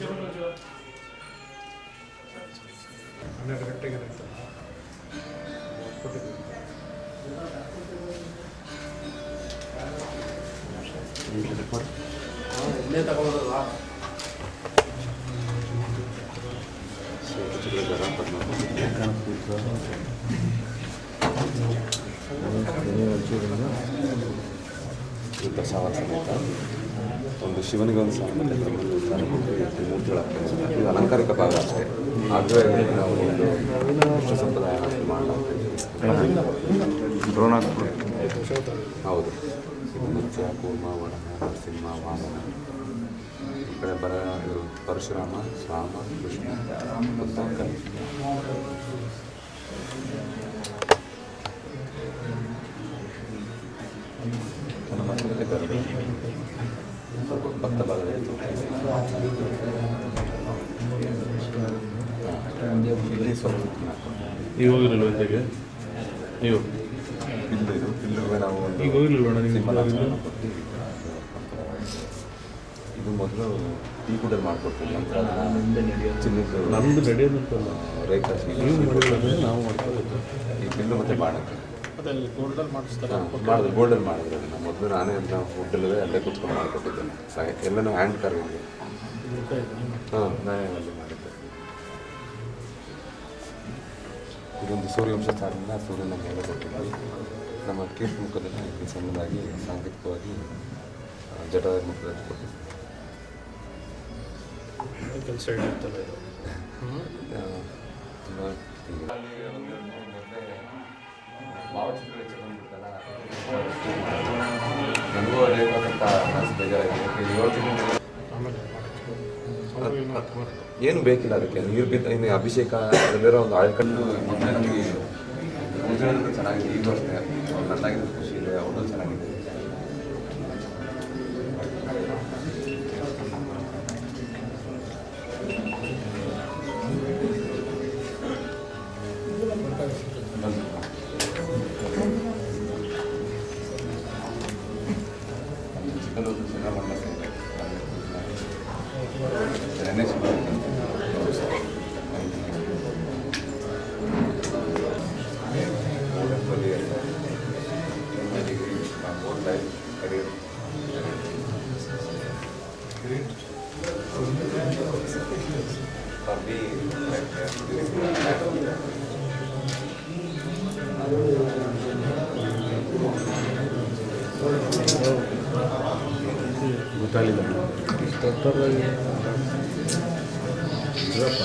ಹನ್ನೆರಡು ಒಂದು ಶಿವನಿಗೆ ಒಂದು ಇದು ಅಲಂಕಾರಿಕ ಭಾಗ ಅಷ್ಟೇ. ಆದರೆ ನಾವು ಒಂದು ಕೃಷ್ಣ ಸಂಪ್ರದಾಯ ಮಾಡಲಾಗ್ತದೆ ಡ್ರೋನ್ ಹೌದು. ಮತ್ಸ್ಯ ಕೂರ್ಮ ವರಣ ನರಸಿಂಹ ವಾಮನ. ಈ ಕಡೆ ಬರ ಪರಶುರಾಮ ರಾಮ ಕೃಷ್ಣ ಮತ್ತು ಕಲಿ ನನ್ನ ಈಗ ಹೋಗಿರಲ್ವ ಜೊತೆಗೆ ನೀವು? ಇಲ್ಲ ಇದು ನಾವು? ಒಂದು ಈಗ ಹೋಗಿರಲ್ವಣ ನೀವು ಇದು ಮೊದಲು ಟೀ ಕೂಡ ಮಾಡಿಕೊಡ್ತೀವಿ ನಂತರ ಅದನ್ನ ಚಿನ್ನದ ನಮ್ದು ನಡೆಯೋದಂತಲ್ಲ ರೇಖಾ ನೀವು ನಾವು ಈ ಮತ್ತು ಗೋಲ್ಡಲ್ಲಿ ಮಾಡಿಸ್ತಾರೆ ಮಾಡಿದ್ರು ಗೋಲ್ಡನ್ ಮಾಡಿದ್ರು ಅದನ್ನು. ಮೊದಲು ನಾನೇ ಅದನ್ನ ಫುಡ್ಡಲ್ಲದೆ ಅಲ್ಲೇ ಕೂತ್ಕೊಂಡು ಮಾಡಿಕೊಟ್ಟಿದ್ದೇನೆ. ಎಲ್ಲನೂ ಹ್ಯಾಂಡ್ ಕಾರ್ ಹಾಂ ನಾನೇ ಅಲ್ಲಿ ಮಾಡಿದ್ದೆ. ಇದೊಂದು ಸೂರ್ಯವಂಶ ಸಾಲಿನ ಸೂರ್ಯನ ಮೇಲೆ ಕೊಟ್ಟಿದ್ವಿ ನಮ್ಮ ಕೀರ್ತಿ ಮುಖದಲ್ಲಿ ಸಣ್ಣದಾಗಿ, ಸಾಂಕೇತಿಕವಾಗಿ ಜಟದ ಮುಖದಲ್ಲಿ ಕೊಟ್ಟಿದ್ವಿ ಕೆಲಸ ಏನು ಬೇಕಿಲ್ಲ ಅದಕ್ಕೆ? ನೀರು ಬಿದ್ದ ಇನ್ನು ಅಭಿಷೇಕ ಅದರಲ್ಲಿರೋ ಒಂದು ಆಳ್ಕಂಡು ಮೊದಲೇ ನಮಗೆ ಮುಂಚೆ ಚೆನ್ನಾಗಿದೆ ಈಗಲೂ ಅಷ್ಟೇ. ಅವ್ರು ಖುಷಿ ಇದೆ ಅವರು ಚೆನ್ನಾಗಿದೆ. ಚಿಕ್ಕದೊಂದು ಶ್ರೀರಾಮಣ್ಣ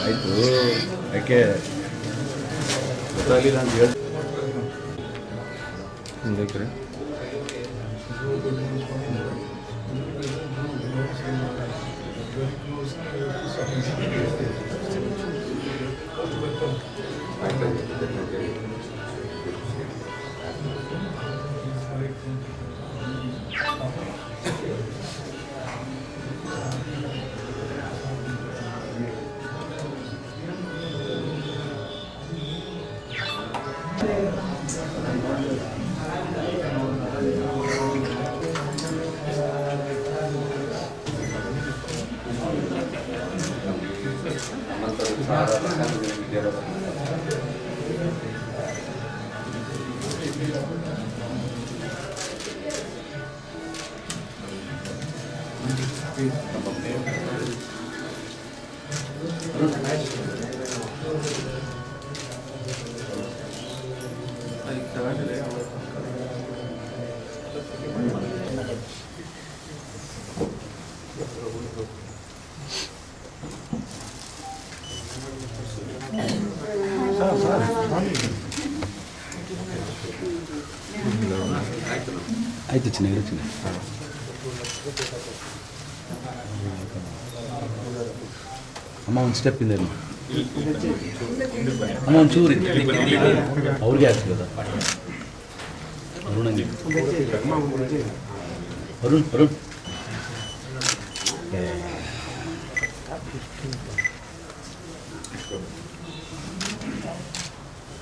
ಆಯಿತು. ಯಾಕೆ ಗೊತ್ತಾಗಲಿಲ್ಲ ಅಂತ ಹೇಳಿ ಹಿಂಗೆ ಆಯಿತು ಚೆನ್ನಾಗಿ ಚೆನ್ನಾಗಿ ಅಮ್ಮ ಒಂದು ಸ್ಟೆಪ್ ಇದೆ ಅಮ್ಮ ಅಮ್ಮ ಒಂದು ಚೂರು ಇದೆ. ಅವ್ರಿಗೆ ಆಗ್ತದ ಅರುಣಂಗೆ ಅರುಣ್ ಅರುಣ್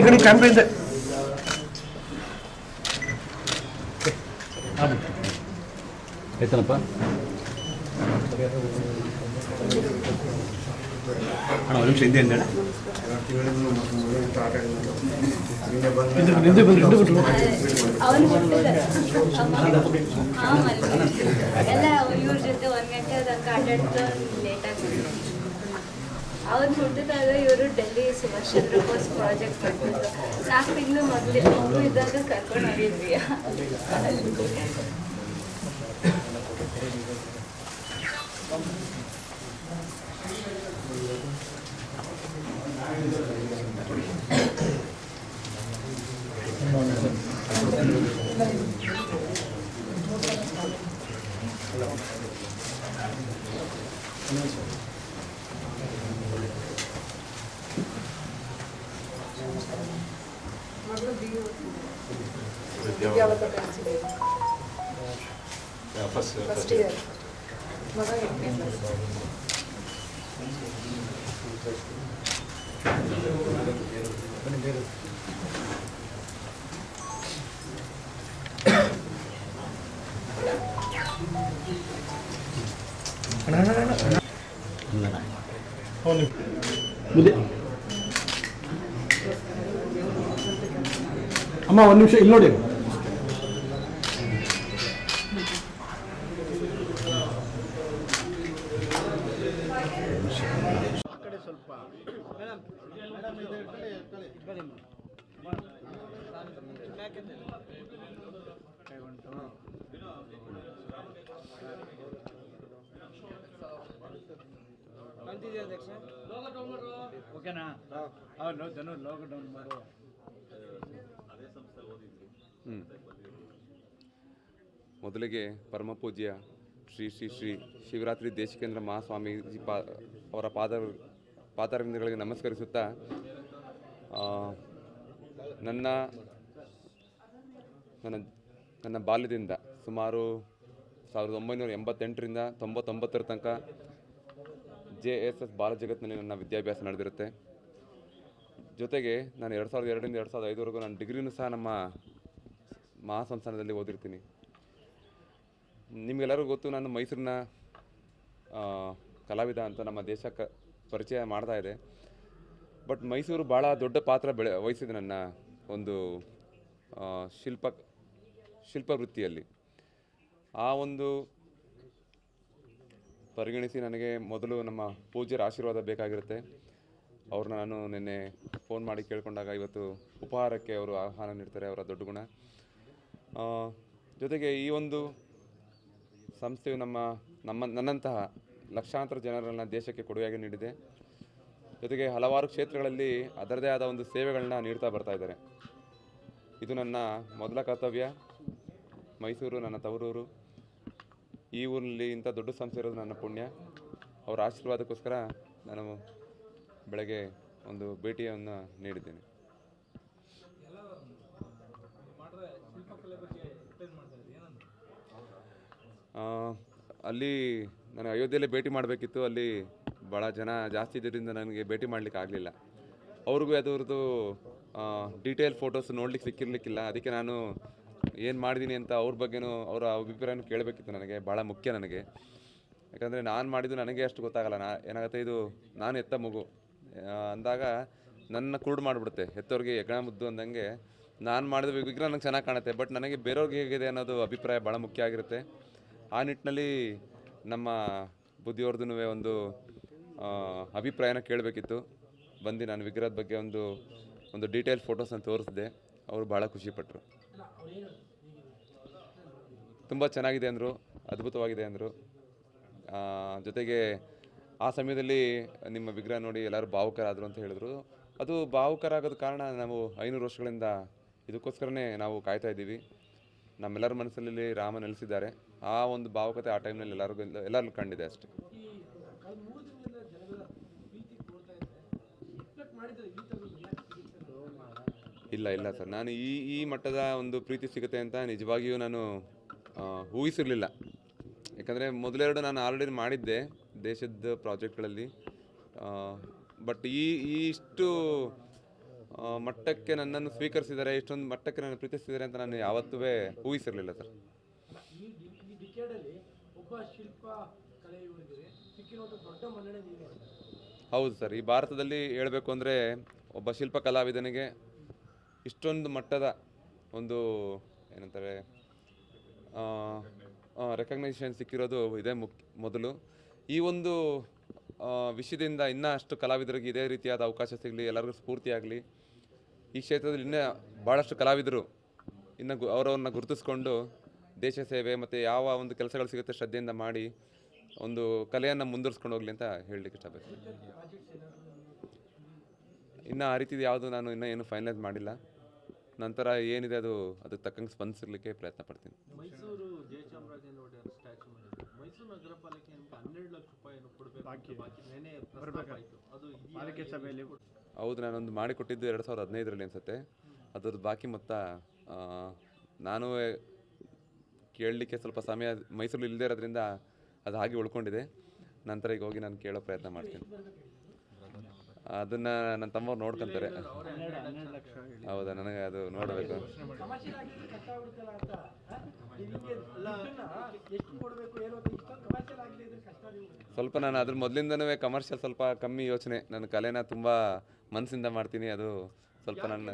ಗಣಿ ಕ್ಯಾಮ್ರಾ ಇದೆ ಆಯ್ತನಪ್ಪ ಅಣ್ಣ ಒಂದು ನಿಮಿಷ ಹಿಂದೆ ಹಿಂದೆ ಹಿಂದೆ ಬಂದು ಹಿಂದೆ ಬಂದು ಅವನು ಎಲ್ಲ ಇವ್ರ ಜೊತೆ ಒಂದು ಗಂಟೆ ತನಕ ಲೇಟಾಗಿ ಅವನು ಹುಟ್ಟಿದಾಗ ಇವರು ಡೆಲ್ಲಿ ಸುಭಾಷ್ ಚಂದ್ರ ಬೋಸ್ ಪ್ರಾಜೆಕ್ಟ್ ಕಟ್ಟಿದ್ರು ನಾಲ್ಕು ತಿಂಗಳು ಮೊದಲೇ ಇದ್ದಾಗ ಕರ್ಕೊಂಡು ಹೋಗಿದ್ವಿ ಇಯರ್ ಮಗ ಎಂಟನೇ ಕ್ಲಾಸ್ ಅವನು ಮುದ್ದೆ ಅಮ್ಮ ಒಂದು ನಿಮಿಷ ಇಲ್ಲಿ ನೋಡಿ ಓಕೆನಾ ಮಾಡು. ಮೊದಲಿಗೆ ಪರಮ ಪೂಜ್ಯ ಶ್ರೀ ಶ್ರೀ ಶ್ರೀ ಶಿವರಾತ್ರಿ ದೇಶಿಕೇಂದ್ರ ಮಹಾಸ್ವಾಮೀಜಿ ಪಾ ಅವರ ಪಾದ ಪಾದಾರವಿಂದಗಳಿಗೆ ನಮಸ್ಕರಿಸುತ್ತಾ ನನ್ನ ನನ್ನ ನನ್ನ ಬಾಲ್ಯದಿಂದ ಸುಮಾರು ಸಾವಿರದ ಒಂಬೈನೂರ ಎಂಬತ್ತೆಂಟರಿಂದ ತೊಂಬತ್ತೊಂಬತ್ತರ ತನಕ ಜೆ ಎಸ್ ಎಸ್ ಬಾಲಜಗತ್ನಲ್ಲಿ ನನ್ನ ವಿದ್ಯಾಭ್ಯಾಸ ನಡೆದಿರುತ್ತೆ. ಜೊತೆಗೆ ನಾನು ಎರಡು ಸಾವಿರದ ಎರಡರಿಂದ ಎರಡು ಸಾವಿರದ ಐದುವರೆಗೂ ನಾನು ಡಿಗ್ರಿನೂ ಸಹ ನಮ್ಮ ಮಹಾಸಂಸ್ಥಾನದಲ್ಲಿ ಓದಿರ್ತೀನಿ. ನಿಮಗೆಲ್ಲರಿಗೂ ಗೊತ್ತು, ನಾನು ಮೈಸೂರಿನ ಕಲಾವಿದ ಅಂತ ನಮ್ಮ ದೇಶ ಕ, ಪರಿಚಯ ಮಾಡ್ತಾ ಇದೆ. ಬಟ್ ಮೈಸೂರು ಭಾಳ ದೊಡ್ಡ ಪಾತ್ರ ಬೆಳೆ, ವಹಿಸಿದೆ ನನ್ನ ಒಂದು ಶಿಲ್ಪ ಶಿಲ್ಪ ವೃತ್ತಿಯಲ್ಲಿ ಆ ಒಂದು ಪರಿಗಣಿಸಿ ನನಗೆ ಮೊದಲು ನಮ್ಮ ಪೂಜ್ಯರ ಆಶೀರ್ವಾದ ಬೇಕಾಗಿರುತ್ತೆ. ಅವ್ರನ್ನ ನಾನು ನಿನ್ನೆ ಫೋನ್ ಮಾಡಿ ಕೇಳ್ಕೊಂಡಾಗ ಇವತ್ತು ಉಪಹಾರಕ್ಕೆ ಅವರು ಆಹ್ವಾನ ನೀಡ್ತಾರೆ, ಅವರ ದೊಡ್ಡ ಗುಣ. ಜೊತೆಗೆ ಈ ಒಂದು ಸಂಸ್ಥೆಯು ನಮ್ಮ ನಮ್ಮ, ನನ್ನಂತಹ ಲಕ್ಷಾಂತರ ಜನರನ್ನು ದೇಶಕ್ಕೆ ಕೊಡುಗೆಯಾಗಿ ನೀಡಿದೆ. ಜೊತೆಗೆ ಹಲವಾರು ಕ್ಷೇತ್ರಗಳಲ್ಲಿ ಅದರದೇ ಆದ ಒಂದು ಸೇವೆಗಳನ್ನ ನೀಡ್ತಾ ಬರ್ತಾ ಇದ್ದಾರೆ. ಇದು ನನ್ನ ಮೊದಲ ಕರ್ತವ್ಯ. ಮೈಸೂರು, ನನ್ನ ತವರೂರು. ಈ ಊರಲ್ಲಿ ಇಂಥ ದೊಡ್ಡ ಸಂಸ್ಥೆ ಇರೋದು ನನ್ನ ಪುಣ್ಯ. ಅವರ ಆಶೀರ್ವಾದಕ್ಕೋಸ್ಕರ ನಾನು ಬೆಳಗ್ಗೆ ಒಂದು ಭೇಟಿಯನ್ನು ನೀಡಿದ್ದೇನೆ. ಅಲ್ಲಿ ನನಗೆ ಅಯೋಧ್ಯೆಯಲ್ಲಿ ಭೇಟಿ ಮಾಡಬೇಕಿತ್ತು. ಅಲ್ಲಿ ಭಾಳ ಜನ ಜಾಸ್ತಿ ಇದ್ದರಿಂದ ನನಗೆ ಭೇಟಿ ಮಾಡಲಿಕ್ಕೆ ಆಗಲಿಲ್ಲ. ಅವ್ರಿಗೂ ಅದರದ್ದು ಡೀಟೇಲ್ ಫೋಟೋಸ್ ನೋಡ್ಲಿಕ್ಕೆ ಸಿಕ್ಕಿರಲಿಕ್ಕಿಲ್ಲ. ಅದಕ್ಕೆ ನಾನು ಏನು ಮಾಡಿದ್ದೀನಿ ಅಂತ ಅವ್ರ ಬಗ್ಗೆನೂ ಅವರ ಅಭಿಪ್ರಾಯನೂ ಕೇಳಬೇಕಿತ್ತು ನನಗೆ ಭಾಳ ಮುಖ್ಯ ನನಗೆ. ಯಾಕಂದರೆ ನಾನು ಮಾಡಿದ್ದು ನನಗೆ ಅಷ್ಟು ಗೊತ್ತಾಗಲ್ಲ, ನಾ ಏನಾಗುತ್ತೆ ಇದು, ನಾನು ಎತ್ತ ಮಗು. ಅಂದಾಗ ನನ್ನ ಕುರುಡು ಮಾಡಿಬಿಡುತ್ತೆ ಹೆತ್ತವ್ರಿಗೆ ಹೆಗ್ಗಣ ಮುದ್ದು ಅಂದಂಗೆ. ನಾನು ಮಾಡಿದ ವಿಗ್ರಹ ನನಗೆ ಚೆನ್ನಾಗಿ ಕಾಣುತ್ತೆ, ಬಟ್ ನನಗೆ ಬೇರೆಯವ್ರಿಗೆ ಹೇಗಿದೆ ಅನ್ನೋದು ಅಭಿಪ್ರಾಯ ಭಾಳ ಮುಖ್ಯ ಆಗಿರುತ್ತೆ. ಆ ನಿಟ್ಟಿನಲ್ಲಿ ನಮ್ಮ ಬುದ್ಧಿಯವ್ರದ್ದು ಒಂದು ಅಭಿಪ್ರಾಯನ ಕೇಳಬೇಕಿತ್ತು. ಬಂದು ನಾನು ವಿಗ್ರಹದ ಬಗ್ಗೆ ಒಂದು ಒಂದು ಡೀಟೇಲ್ ಫೋಟೋಸನ್ನು ತೋರಿಸಿದೆ. ಅವರು ಭಾಳ ಖುಷಿಪಟ್ಟರು ತುಂಬ ಚೆನ್ನಾಗಿದೆ ಅಂದರು, ಅದ್ಭುತವಾಗಿದೆ ಅಂದರು. ಜೊತೆಗೆ ಆ ಸಮಯದಲ್ಲಿ ನಿಮ್ಮ ವಿಗ್ರಹ ನೋಡಿ ಎಲ್ಲರೂ ಭಾವುಕರಾದರು ಅಂತ ಹೇಳಿದ್ರು. ಅದು ಭಾವುಕರಾಗೋದ ಕಾರಣ ನಾವು ಐನೂರು ವರ್ಷಗಳಿಂದ ಇದಕ್ಕೋಸ್ಕರನೇ ನಾವು ಕಾಯ್ತಾ ಇದ್ದೀವಿ. ನಮ್ಮೆಲ್ಲರ ಮನಸ್ಸಲ್ಲಿ ರಾಮ ನೆಲೆಸಿದ್ದಾರೆ. ಆ ಒಂದು ಭಾವುಕತೆ ಆ ಟೈಮ್ನಲ್ಲಿ ಎಲ್ಲರಿಗೂ ಎಲ್ಲರೂ ಕಂಡಿದೆ ಅಷ್ಟೇ. ಇಲ್ಲ ಇಲ್ಲ ಸರ್. ನಾನು ಈ ಈ ಮಟ್ಟದ ಒಂದು ಪ್ರೀತಿ ಸಿಗುತ್ತೆ ಅಂತ ನಿಜವಾಗಿಯೂ ನಾನು ಊಹಿಸಿರಲಿಲ್ಲ. ಯಾಕಂದರೆ ಮೊದಲೆರಡು ನಾನು ಆಲ್ರೆಡಿ ಮಾಡಿದ್ದೆ ದೇಶದ ಪ್ರಾಜೆಕ್ಟ್ಗಳಲ್ಲಿ. ಬಟ್ ಈ ಈ ಇಷ್ಟು ಮಟ್ಟಕ್ಕೆ ನನ್ನನ್ನು ಸ್ವೀಕರಿಸಿದ್ದಾರೆ ಇಷ್ಟೊಂದು ಮಟ್ಟಕ್ಕೆ ನನ್ನ ಪ್ರೀತಿಸಿದ್ದಾರೆ ಅಂತ ನಾನು ಯಾವತ್ತೂ ಊಹಿಸಿರಲಿಲ್ಲ ಸರ್. ಹೌದು ಸರ್. ಈ ಭಾರತದಲ್ಲಿ ಹೇಳಬೇಕು ಅಂದರೆ ಒಬ್ಬ ಶಿಲ್ಪ ಕಲಾವಿದನಿಗೆ ಇಷ್ಟೊಂದು ಮಟ್ಟದ ಒಂದು ಏನಂತಾರೆ ರೆಕಗ್ನೈಸೇಷನ್ ಸಿಕ್ಕಿರೋದು ಇದೇ ಮುಖ್ಯ ಮೊದಲು. ಈ ಒಂದು ವಿಷಯದಿಂದ ಇನ್ನೂ ಅಷ್ಟು ಕಲಾವಿದರಿಗೆ ಇದೇ ರೀತಿಯಾದ ಅವಕಾಶ ಸಿಗಲಿ, ಎಲ್ಲರಿಗೂ ಸ್ಫೂರ್ತಿಯಾಗಲಿ ಈ ಕ್ಷೇತ್ರದಲ್ಲಿ ಇನ್ನೂ ಭಾಳಷ್ಟು ಕಲಾವಿದರು ಇನ್ನು ಗು ಅವರವ್ರನ್ನ ಗುರುತಿಸ್ಕೊಂಡು ದೇಶ ಸೇವೆ ಮತ್ತು ಯಾವ ಒಂದು ಕೆಲಸಗಳು ಸಿಗುತ್ತೆ ಶ್ರದ್ಧೆಯಿಂದ ಮಾಡಿ ಒಂದು ಕಲೆಯನ್ನು ಮುಂದುವರಿಸ್ಕೊಂಡು ಹೋಗಲಿ ಅಂತ ಹೇಳಲಿಕ್ಕೆ ಇಷ್ಟಪಡ್ತೀನಿ. ಇನ್ನು ಆ ರೀತಿದು ಯಾವುದು ನಾನು ಇನ್ನೂ ಏನು ಫೈನಲೈಸ್ ಮಾಡಿಲ್ಲ. ನಂತರ ಏನಿದೆ ಅದು ಅದಕ್ಕೆ ತಕ್ಕಂಗೆ ಸ್ಪಂದಿಸಲಿಕ್ಕೆ ಪ್ರಯತ್ನ ಪಡ್ತೀನಿ. ಮೈಸೂರು ಜಯಚಾಮರಾಜೇಂದ್ರ ಒಡೆಯರ್ ಸ್ಟ್ಯಾಚು ಮೈಸೂರು ನಗರ ಪಾಲಿಕೆ ಹನ್ನೆರಡು ಲಕ್ಷ ಕೊಡಬೇಕು ಹೌದು ನಾನೊಂದು ಮಾಡಿಕೊಟ್ಟಿದ್ದು ಎರಡು ಸಾವಿರದ ಹದಿನೈದರಲ್ಲಿ ಅನಿಸುತ್ತೆ. ಅದ್ರದ್ದು ಬಾಕಿ ಮೊತ್ತ ನಾನು ಕೇಳಲಿಕ್ಕೆ ಸ್ವಲ್ಪ ಸಮಯ ಮೈಸೂರಲ್ಲಿ ಇಲ್ಲದೇ ಇರೋದ್ರಿಂದ ಅದು ಹಾಗೆ ಉಳ್ಕೊಂಡಿದೆ. ನಂತರ ಈಗ ಹೋಗಿ ನಾನು ಕೇಳೋ ಪ್ರಯತ್ನ ಮಾಡ್ತೀನಿ. ಅದನ್ನು ನನ್ನ ತಮ್ಮವ್ರು ನೋಡ್ಕೊಂತಾರೆ. ಹೌದಾ ನನಗೆ ಅದು ನೋಡಬೇಕು. ಕಮರ್ಷಿಯಲ್ ಆಗಿದ್ರೆ ಕಷ್ಟ ಆಗ್ಬಿಡುತ್ತಲ್ಲ ಅಂತ ಆ? ಎಷ್ಟು ಕೊಡಬೇಕು ಏನು ಅಂತ ಕಮರ್ಷಿಯಲ್ ಆಗಲಿ ಕಷ್ಟ ನೀವು. ಸ್ವಲ್ಪ ನಾನು ಅದ್ರ ಮೊದಲಿಂದನೂ ಕಮರ್ಷಿಯಲ್ ಸ್ವಲ್ಪ ಕಮ್ಮಿ ಯೋಚನೆ. ನನ್ನ ಕಲೆನ ತುಂಬ ಮನಸ್ಸಿಂದ ಮಾಡ್ತೀನಿ. ಅದು ಸ್ವಲ್ಪ ನನ್ನ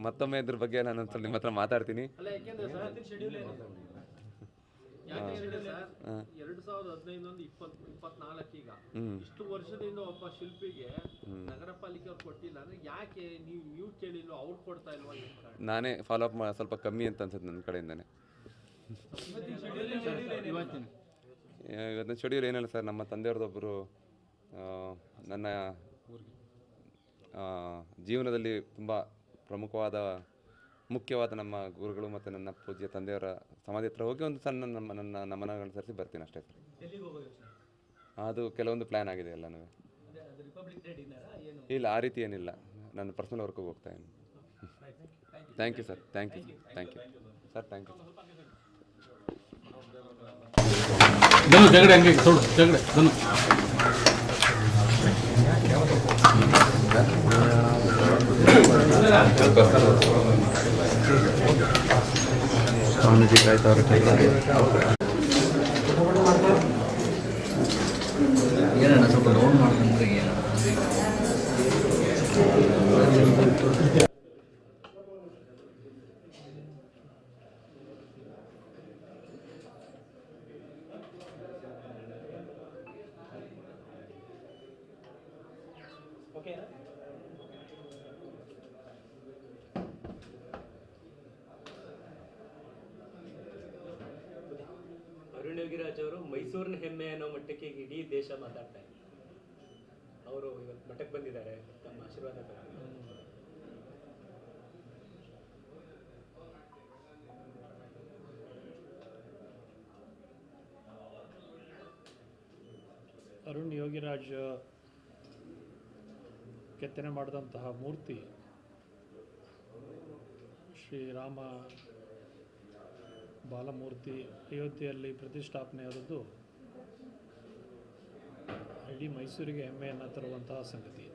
ಮತ್ತೊಮ್ಮೆ ಇದ್ರ ಬಗ್ಗೆ ನಾನು ಒಂದ್ಸಲ ನಿಮ್ಮ ಹತ್ರ ಮಾತಾಡ್ತೀನಿ ಅಲ್ಲ ಯಾಕೆಂದ್ರೆ ಸರ್ ಶೆಡ್ಯೂಲ್ ಯಾಕೆಂದ್ರೆ ಸರ್ ಎರಡು ಸಾವಿರದ ಹದಿನೈದೊಂದು ಇಪ್ಪತ್ ಇಪ್ಪತ್ನಾಲ್ಕು ಈಗ. ಇಷ್ಟು ವರ್ಷದಿಂದ ಒಬ್ಬ ಶಿಲ್ಪಿಗೆ ನಗರ ಪಾಲಿಕೆ ಅವ್ರು ಕೊಟ್ಟಿಲ್ಲ ಅಂದ್ರೆ ಯಾಕೆ ನೀವು ನೀವು ಕೇಳಿಲ್ವ ಅವ್ರು ಕೊಡ್ತಾ ಇಲ್ವಾ? ನಾನೇ ಫಾಲೋ ಅಪ್ ಸ್ವಲ್ಪ ಕಮ್ಮಿ ಅಂತ ಅನ್ಸುತ್ತೆ ನನ್ನ ಕಡೆಯಿಂದಾನೆ. ಇವತ್ತಿನ ಇವತ್ತಿನ. ಶೆಡ್ಯೂಲ್ ಏನಿಲ್ಲ ಸರ್ ನಮ್ಮ ತಂದೆಯವ್ರದ್ದೊಬ್ಬರು ನನ್ನ ಜೀವನದಲ್ಲಿ ತುಂಬ ಪ್ರಮುಖವಾದ ಮುಖ್ಯವಾದ ನಮ್ಮ ಗುರುಗಳು ಮತ್ತು ನನ್ನ ಪೂಜ್ಯ ತಂದೆಯವರ ಸಮಾಧಿ ಹತ್ರ ಹೋಗಿ ಒಂದು ಸಣ್ಣ ನಮ್ಮ ನನ್ನ ನಮನಗಳನ್ನು ಸರಿಸಿ ಬರ್ತೀನಿ ಅಷ್ಟೇ ಸರ್. ಅದು ಕೆಲವೊಂದು ಪ್ಲ್ಯಾನ್ ಆಗಿದೆ ಎಲ್ಲನೂ ಇಲ್ಲ ಆ ರೀತಿ ಏನಿಲ್ಲ. ನಾನು ಪರ್ಸನಲ್ ವರ್ಕಿಗೆ ಹೋಗ್ತಾ ಇದ್ದೀನಿ. Thank you sir thank you thank you sir thank you ಧನು ಜಗಡೆ ಹಂಗೆ ನೋಡು ಜಗಡೆ ಧನು ಏನಣ್ಣ ಸ್ವಲ್ಪ ಲೋನ್ ಮಾಡ್ಕೊಂಡ್ರೆ ಏನು ಅರುಣ್ ಯೋಗಿರಾಜ್ ಅವರು ಮೈಸೂರಿನ ಹೆಮ್ಮೆ ಅನ್ನೋ ಮಟ್ಟಕ್ಕೆ ಇಡೀ ದೇಶ ಮಾತಾಡ್ತಾ ಇದೆ ಅವರು ಇವತ್ತು ಮಠಕ್ಕೆ ಬಂದಿದ್ದಾರೆ, ತಮ್ಮ ಆಶೀರ್ವಾದ. ಅರುಣ್ ಯೋಗಿರಾಜ್, ಕೆತ್ತನೆ ಮಾಡಿದಂತಹ ಮೂರ್ತಿ ಶ್ರೀರಾಮ ಬಾಲಮೂರ್ತಿ ಅಯೋಧ್ಯೆಯಲ್ಲಿ ಪ್ರತಿಷ್ಠಾಪನೆಯಾದದ್ದು ಇಡೀ ಮೈಸೂರಿಗೆ ಹೆಮ್ಮೆಯನ್ನು ತರುವಂತಹ ಸಂಗತಿ.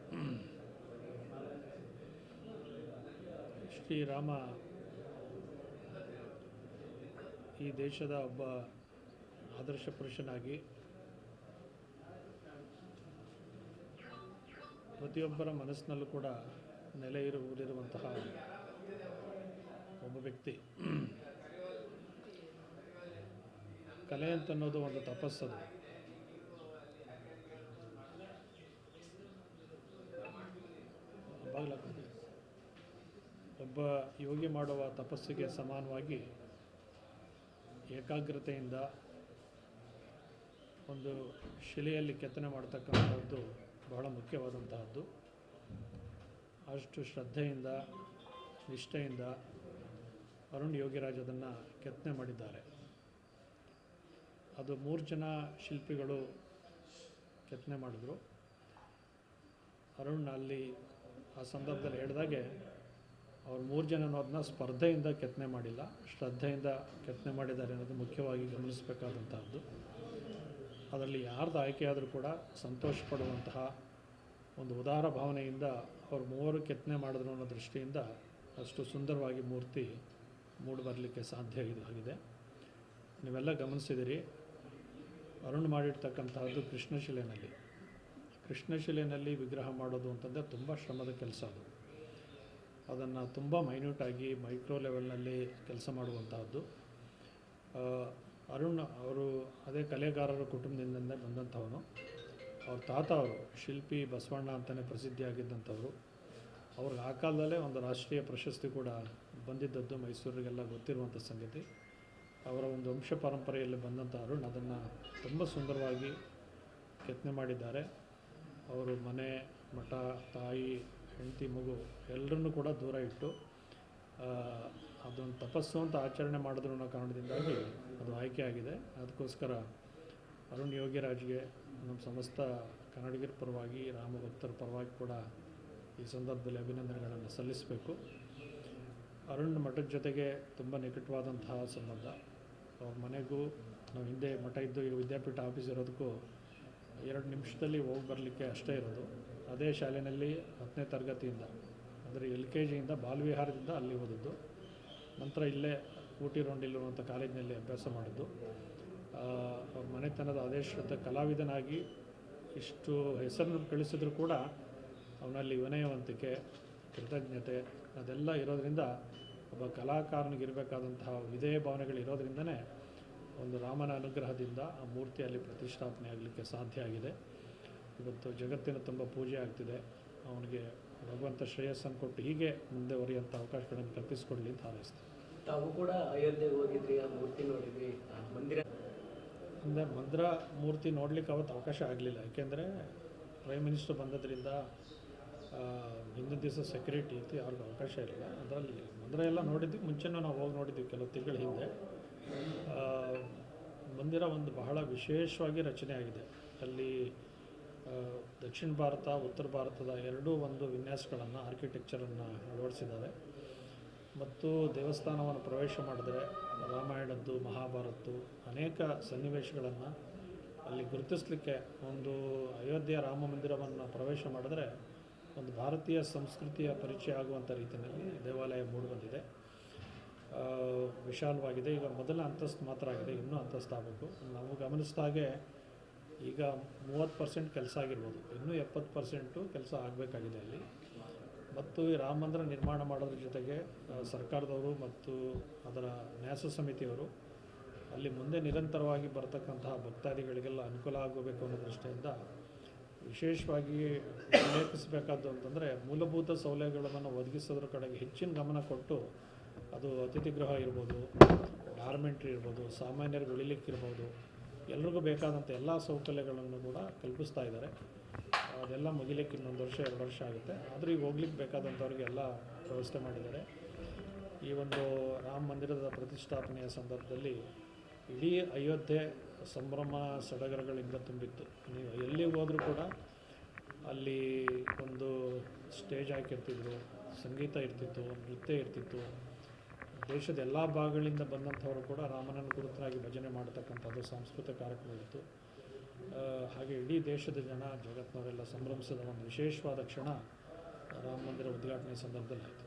ಶ್ರೀರಾಮ ಈ ದೇಶದ ಒಬ್ಬ ಆದರ್ಶ ಪುರುಷನಾಗಿ ಪ್ರತಿಯೊಬ್ಬರ ಮನಸ್ಸಿನಲ್ಲೂ ಕೂಡ ನೆಲೆ ಇರುವುದಿರುವಂತಹ ಒಬ್ಬ ವ್ಯಕ್ತಿ. ಕಲೆ ಅಂತನ್ನೋದು ಒಂದು ತಪಸ್ಸದು. ಒಬ್ಬ ಯೋಗಿ ಮಾಡುವ ತಪಸ್ಸಿಗೆ ಸಮಾನವಾಗಿ ಏಕಾಗ್ರತೆಯಿಂದ ಒಂದು ಶಿಲೆಯಲ್ಲಿ ಕೆತ್ತನೆ ಮಾಡ್ತಕ್ಕಂಥದ್ದು ಬಹಳ ಮುಖ್ಯವಾದಂತಹದ್ದು. ಅಷ್ಟು ಶ್ರದ್ಧೆಯಿಂದ, ನಿಷ್ಠೆಯಿಂದ ಅರುಣ್ ಯೋಗಿರಾಜ್ ಅದನ್ನು ಕೆತ್ತನೆ ಮಾಡಿದ್ದಾರೆ. ಅದು ಮೂರು ಜನ ಶಿಲ್ಪಿಗಳು ಕೆತ್ತನೆ ಮಾಡಿದ್ರು. ಅರುಣ್ ಅಲ್ಲಿ ಆ ಸಂದರ್ಭದಲ್ಲಿ ಹೇಳಿದಾಗೆ ಅವ್ರು ಮೂರು ಜನ ಅದನ್ನ ಸ್ಪರ್ಧೆಯಿಂದ ಕೆತ್ತನೆ ಮಾಡಿಲ್ಲ, ಶ್ರದ್ಧೆಯಿಂದ ಕೆತ್ತನೆ ಮಾಡಿದ್ದಾರೆ ಅನ್ನೋದು ಮುಖ್ಯವಾಗಿ ಗಮನಿಸಬೇಕಾದಂತಹದ್ದು. ಅದರಲ್ಲಿ ಯಾರ್ದು ಆಯ್ಕೆಯಾದರೂ ಕೂಡ ಸಂತೋಷ ಪಡುವಂತಹ ಒಂದು ಉದಾರ ಭಾವನೆಯಿಂದ ಅವ್ರು ಮೂವರು ಕೆತ್ತನೆ ಮಾಡಿದ್ರು ಅನ್ನೋ ದೃಷ್ಟಿಯಿಂದ ಅಷ್ಟು ಸುಂದರವಾಗಿ ಮೂರ್ತಿ ಮೂಡಿಬರಲಿಕ್ಕೆ ಸಾಧ್ಯ ಇದು ಆಗಿದೆ. ನೀವೆಲ್ಲ ಗಮನಿಸಿದಿರಿ ಅರುಣ್ ಮಾಡಿರ್ತಕ್ಕಂತಹದ್ದು ಕೃಷ್ಣಶಿಲೆಯಲ್ಲಿ ಕೃಷ್ಣಶಿಲೆಯಲ್ಲಿ ವಿಗ್ರಹ ಮಾಡೋದು ಅಂತಂದರೆ ತುಂಬ ಶ್ರಮದ ಕೆಲಸ ಅದು. ಅದನ್ನು ತುಂಬ ಮೈನ್ಯೂಟಾಗಿ ಮೈಕ್ರೋ ಲೆವೆಲ್ನಲ್ಲಿ ಕೆಲಸ ಮಾಡುವಂತಹದ್ದು. ಅರುಣ್ ಅವರು ಅದೇ ಕಲೆಗಾರರ ಕುಟುಂಬದಿಂದ ಬಂದಂಥವನು. ಅವ್ರ ತಾತ ಅವರು, ಶಿಲ್ಪಿ ಬಸವಣ್ಣ ಅಂತಲೇ ಪ್ರಸಿದ್ಧಿಯಾಗಿದ್ದಂಥವ್ರು. ಅವ್ರಿಗೆ ಆ ಕಾಲದಲ್ಲೇ ಒಂದು ರಾಷ್ಟ್ರೀಯ ಪ್ರಶಸ್ತಿ ಕೂಡ ಬಂದಿದ್ದದ್ದು ಮೈಸೂರಿಗೆಲ್ಲ ಗೊತ್ತಿರುವಂಥ ಸಂಗತಿ. ಅವರ ಒಂದು ವಂಶ ಪರಂಪರೆಯಲ್ಲಿ ಬಂದಂಥ ಅರುಣ್ ಅದನ್ನು ತುಂಬ ಸುಂದರವಾಗಿ ಕೆತ್ತನೆ ಮಾಡಿದ್ದಾರೆ. ಅವರು ಮನೆ, ಮಠ, ತಾಯಿ, ಹೆಂಡತಿ, ಮಗು ಎಲ್ಲರನ್ನೂ ಕೂಡ ದೂರ ಇಟ್ಟು ಅದೊಂದು ತಪಸ್ಸು ಅಂತ ಆಚರಣೆ ಮಾಡಿದ್ರು ಅನ್ನೋ ಕಾರಣದಿಂದಾಗಿ ಅದು ಆಯ್ಕೆ ಆಗಿದೆ. ಅದಕ್ಕೋಸ್ಕರ ಅರುಣ್ ಯೋಗಿರಾಜ್ಗೆ ನಮ್ಮ ಸಮಸ್ತ ಕನ್ನಡಿಗರ ಪರವಾಗಿ ರಾಮಭಕ್ತರ ಪರವಾಗಿ ಕೂಡ ಈ ಸಂದರ್ಭದಲ್ಲಿ ಅಭಿನಂದನೆಗಳನ್ನು ಸಲ್ಲಿಸಬೇಕು. ಅರುಣ್ ಮಠದ ಜೊತೆಗೆ ತುಂಬ ನಿಕಟವಾದಂತಹ ಸಂಬಂಧ. ಅವ್ರ ಮನೆಗೂ ನಾವು ಹಿಂದೆ ಮಠ ಇದ್ದು ಈಗ ವಿದ್ಯಾಪೀಠ ಆಫೀಸ್ ಇರೋದಕ್ಕೂ ಎರಡು ನಿಮಿಷದಲ್ಲಿ ಹೋಗಿ ಬರಲಿಕ್ಕೆ ಅಷ್ಟೇ ಇರೋದು. ಅದೇ ಶಾಲೆಯಲ್ಲಿ ಹತ್ತನೇ ತರಗತಿಯಿಂದ, ಅಂದರೆ ಎಲ್ ಕೆ ಜಿಯಿಂದ ಬಾಲ್ವಿಹಾರದಿಂದ ಅಲ್ಲಿ ಓದಿದ್ದು. ನಂತರ ಇಲ್ಲೇ ಊಟಿ ರೌಂಡಿಲ್ಲಿರುವಂಥ ಕಾಲೇಜಿನಲ್ಲಿ ಅಭ್ಯಾಸ ಮಾಡಿದ್ದು. ಅವ್ರ ಮನೆತನದ ಆದೇಶದ ಕಲಾವಿದನಾಗಿ ಇಷ್ಟು ಹೆಸರನ್ನು ಕಳಿಸಿದ್ರು ಕೂಡ ಅವನಲ್ಲಿ ವಿನಯವಂತಿಕೆ, ಕೃತಜ್ಞತೆ ಅದೆಲ್ಲ ಇರೋದರಿಂದ ಒಬ್ಬ ಕಲಾಕಾರನಿಗಿರಬೇಕಾದಂತಹ ವಿಧೇಯ ಭಾವನೆಗಳು ಇರೋದ್ರಿಂದನೇ ಒಂದು ರಾಮನ ಅನುಗ್ರಹದಿಂದ ಆ ಮೂರ್ತಿಯಲ್ಲಿ ಪ್ರತಿಷ್ಠಾಪನೆ ಆಗಲಿಕ್ಕೆ ಸಾಧ್ಯ ಆಗಿದೆ. ಇವತ್ತು ಜಗತ್ತಿನ ತುಂಬ ಪೂಜೆ ಆಗ್ತಿದೆ. ಅವನಿಗೆ ಭಗವಂತ ಶ್ರೇಯಸ್ಸನ್ನು ಕೊಟ್ಟು ಹೀಗೆ ಮುಂದೆ ಹೊರೆಯುವಂಥ ಅವಕಾಶಗಳನ್ನು ಕಲ್ಪಿಸಿಕೊಡಲಿ ಅಂತ ಹಾರೈಸ್ತೀನಿ. ತಾವು ಕೂಡ ಅಯೋಧ್ಯೆಗೆ ಹೋಗಿದ್ರಿ ಆ ಮೂರ್ತಿ ನೋಡಿದ್ರಿ ಆ ಮಂದಿರ? ಅಂದರೆ ಮಂದಿರ ಮೂರ್ತಿ ನೋಡ್ಲಿಕ್ಕೆ ಅವತ್ತು ಅವಕಾಶ ಆಗಲಿಲ್ಲ. ಯಾಕೆಂದರೆ ಪ್ರೈಮ್ ಮಿನಿಸ್ಟರ್ ಬಂದದ್ರಿಂದ ಹಿಂದಿನ ದಿವಸ ಸೆಕ್ಯೂರಿಟಿ ಇತ್ತು ಯಾರಿಗೂ ಅವಕಾಶ ಇಲ್ಲ. ಅದರಲ್ಲಿ ಮಂದಿರ ಎಲ್ಲ ನೋಡಿದ್ವಿ. ಮುಂಚೆನೂ ನಾವು ಹೋಗಿ ನೋಡಿದ್ವಿ ಕೆಲವು ತಿಂಗಳ ಹಿಂದೆ. ಮಂದಿರ ಒಂದು ಬಹಳ ವಿಶೇಷವಾಗಿ ರಚನೆ ಆಗಿದೆ. ಅಲ್ಲಿ ದಕ್ಷಿಣ ಭಾರತ, ಉತ್ತರ ಭಾರತದ ಎರಡೂ ಒಂದು ವಿನ್ಯಾಸಗಳನ್ನು ಆರ್ಕಿಟೆಕ್ಚರನ್ನು ಅಳವಡಿಸಿದ್ದಾರೆ. ಮತ್ತು ದೇವಸ್ಥಾನವನ್ನು ಪ್ರವೇಶ ಮಾಡಿದರೆ ರಾಮಾಯಣದ್ದು ಮಹಾಭಾರತದ್ದು ಅನೇಕ ಸನ್ನಿವೇಶಗಳನ್ನು ಅಲ್ಲಿ ಗುರುತಿಸಲಿಕ್ಕೆ ಒಂದು ಅಯೋಧ್ಯೆ ರಾಮ ಮಂದಿರವನ್ನು ಪ್ರವೇಶ ಮಾಡಿದ್ರೆ ಒಂದು ಭಾರತೀಯ ಸಂಸ್ಕೃತಿಯ ಪರಿಚಯ ಆಗುವಂಥ ರೀತಿಯಲ್ಲಿ ದೇವಾಲಯ ಮೂಡಿಬಂದಿದೆ ವಿಶಾಲವಾಗಿದೆ. ಈಗ ಮೊದಲ ಅಂತಸ್ತು ಮಾತ್ರ ಆಗಿದೆ. ಇನ್ನೂ ಅಂತಸ್ತು ಆಗಬೇಕು. ನಾವು ಗಮನಿಸಿದಾಗೆ ಈಗ ಮೂವತ್ತು ಪರ್ಸೆಂಟ್ ಕೆಲಸ ಆಗಿರ್ಬೋದು. ಇನ್ನೂ ಎಪ್ಪತ್ತು ಪರ್ಸೆಂಟು ಕೆಲಸ ಆಗಬೇಕಾಗಿದೆ ಅಲ್ಲಿ. ಮತ್ತು ಈ ರಾಮ ಮಂದಿರ ನಿರ್ಮಾಣ ಮಾಡೋದ್ರ ಜೊತೆಗೆ ಸರ್ಕಾರದವರು ಮತ್ತು ಅದರ ನ್ಯಾಸ ಸಮಿತಿಯವರು ಅಲ್ಲಿ ಮುಂದೆ ನಿರಂತರವಾಗಿ ಬರತಕ್ಕಂತಹ ಭಕ್ತಾದಿಗಳಿಗೆಲ್ಲ ಅನುಕೂಲ ಆಗಬೇಕು ಅನ್ನೋ ದೃಷ್ಟಿಯಿಂದ ವಿಶೇಷವಾಗಿ ಉಲ್ಲೇಖಿಸಬೇಕಾದ್ದು ಅಂತಂದರೆ ಮೂಲಭೂತ ಸೌಲಭ್ಯಗಳನ್ನು ಒದಗಿಸೋದ್ರ ಕಡೆಗೆ ಹೆಚ್ಚಿನ ಗಮನ ಕೊಟ್ಟು ಅದು ಅತಿಥಿ ಗೃಹ ಇರ್ಬೋದು, ಗಾರ್ಮೆಂಟ್ರಿ ಇರ್ಬೋದು ಸಾಮಾನ್ಯರಿಗೆ ಉಳಿಲಿಕ್ಕಿರ್ಬೋದು ಎಲ್ರಿಗೂ ಬೇಕಾದಂಥ ಎಲ್ಲ ಸೌಕರ್ಯಗಳನ್ನು ಕೂಡ ಕಲ್ಪಿಸ್ತಾ ಇದ್ದಾರೆ. ಅದೆಲ್ಲ ಮುಗಿಲಿಕ್ಕೆ ಇನ್ನೊಂದು ವರ್ಷ, ಎರಡು ವರ್ಷ ಆಗುತ್ತೆ. ಆದರೆ ಈಗ ಹೋಗ್ಲಿಕ್ಕೆ ಬೇಕಾದಂಥವ್ರಿಗೆ ಎಲ್ಲ ವ್ಯವಸ್ಥೆ ಮಾಡಿದ್ದಾರೆ. ಈ ಒಂದು ರಾಮ ಮಂದಿರದ ಪ್ರತಿಷ್ಠಾಪನೆಯ ಸಂದರ್ಭದಲ್ಲಿ ಇಡೀ ಅಯೋಧ್ಯೆ ಸಂಭ್ರಮ ಸಡಗರಗಳಿಂದ ತುಂಬಿತ್ತು. ನೀವು ಎಲ್ಲಿಗೆ ಹೋದರೂ ಕೂಡ ಅಲ್ಲಿ ಒಂದು ಸ್ಟೇಜ್ ಹಾಕಿರ್ತಿದ್ರು ಸಂಗೀತ ಇರ್ತಿತ್ತು, ನೃತ್ಯ ಇರ್ತಿತ್ತು. ದೇಶದ ಎಲ್ಲ ಭಾಗಗಳಿಂದ ಬಂದಂಥವರು ಕೂಡ ರಾಮನನ್ನು ಕುರಿತಾಗಿ ಭಜನೆ ಮಾಡತಕ್ಕಂಥದ್ದು ಸಾಂಸ್ಕೃತಿಕ ಕಾರ್ಯಕ್ರಮ ಇತ್ತು. ಹಾಗೆ ಇಡೀ ದೇಶದ ಜನ ಜಗತ್ತಿನವರೆಲ್ಲ ಸಂಭ್ರಮಿಸಿದ ಒಂದು ವಿಶೇಷವಾದ ಕ್ಷಣ ರಾಮ ಮಂದಿರ ಉದ್ಘಾಟನೆ ಸಂದರ್ಭದಲ್ಲಿ ಆಯಿತು.